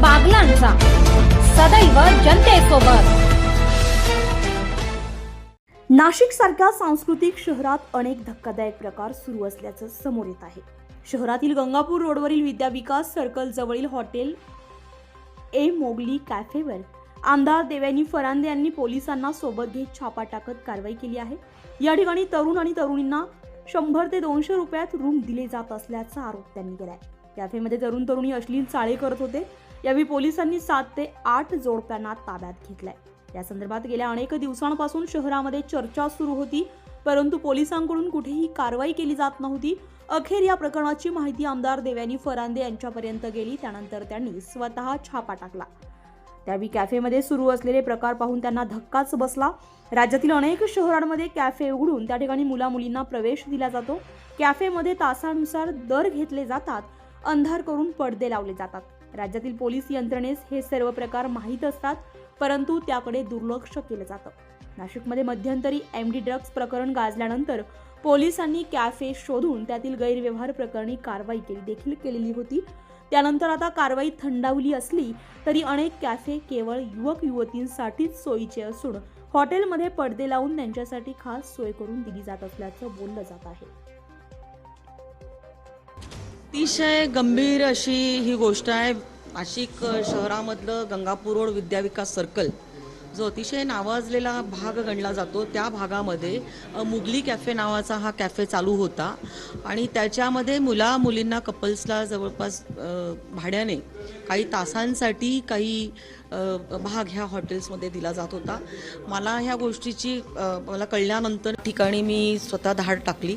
बागलांचा. सदैव जनतेसोबत. नाशिक सारख्या सांस्कृतिक शहरात अनेक धक्कादायक प्रकार सुरू असल्याचं समोर येत आहे. शहरातील गंगापूर रोडवरील विद्याविकास सर्कल जवळील हॉटेल ए. मोगली कॅफेवर आमदार देवयानी फरांदे यांनी पोलिसांना सोबत घेत छापा टाकत कारवाई केली आहे. या ठिकाणी तरुण आणि तरुणींना शंभर ते दोनशे रुपयात रूम दिले जात असल्याचा आरोप त्यांनी केला आहे कॅफेमध्ये तरुण तरुणी अश्लील चाळे करत होते. यावेळी पोलिसांनी सात ते आठ जोडप्यांना ताब्यात घेतलाय. या संदर्भात गेल्या अनेक दिवसांपासून शहरामध्ये चर्चा सुरू होती परंतु पोलिसांकडून कुठेही कारवाई केली जात नव्हती. अखेर या प्रकरणाची माहिती आमदार देवयानी फरांदे यांच्यापर्यंत गेली त्यानंतर त्यांनी स्वतः छापा टाकला. त्यावेळी कॅफेमध्ये सुरू असलेले प्रकार पाहून त्यांना धक्काच बसला. राज्यातील अनेक शहरांमध्ये कॅफे उघडून त्या ठिकाणी मुला मुलींना प्रवेश दिला जातो. कॅफेमध्ये तासानुसार दर घेतले जातात अंधार करून पडदे लावले जातात. राज्यातील पोलीस यंत्रणेस हे सर्व प्रकार माहीत असतात परंतु त्याकडे दुर्लक्ष केलं जातं. नाशिकमध्ये मध्यंतरी एम डी ड्रग्ज प्रकरण गाजल्यानंतर पोलिसांनी कॅफे शोधून त्यातील गैरव्यवहार प्रकरणी कारवाई केली देखील केलेली होती. त्यानंतर आता कारवाई थंडावली असली तरी अनेक कॅफे केवळ युवक युवतींसाठीच सोयीचे असून हॉटेलमध्ये पडदे लावून त्यांच्यासाठी खास सोय करून दिली जात असल्याचं बोललं जात आहे. अतिशय गंभीर अशी ही गोष्ट आहे. नाशिक शहरामधलं गंगापूर रोड विद्याविकास सर्कल जो अतिशय नावाजलेला भाग गणला जातो. त्या भागामध्ये मुगली कॅफे नावाचा हा कॅफे चालू होता आणि त्याच्यामध्ये मुला मुलींना कपल्सला जवळपास भाड्याने काही तासांसाठी काही भाग ह्या हॉटेल्समध्ये दिला जात होता. मला ह्या गोष्टीची मला कळल्यानंतर ठिकाणी मी स्वतः धाड टाकली.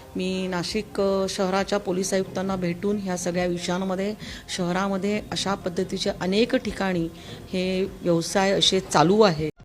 मी नाशिक शहराच्या पोलीस आयुक्तांना भेटून ह्या सगळ्या विषयांमध्ये शहरामध्ये अशा पद्धतीचे अनेक ठिकाणी हे व्यवसाय असे चालू आहे.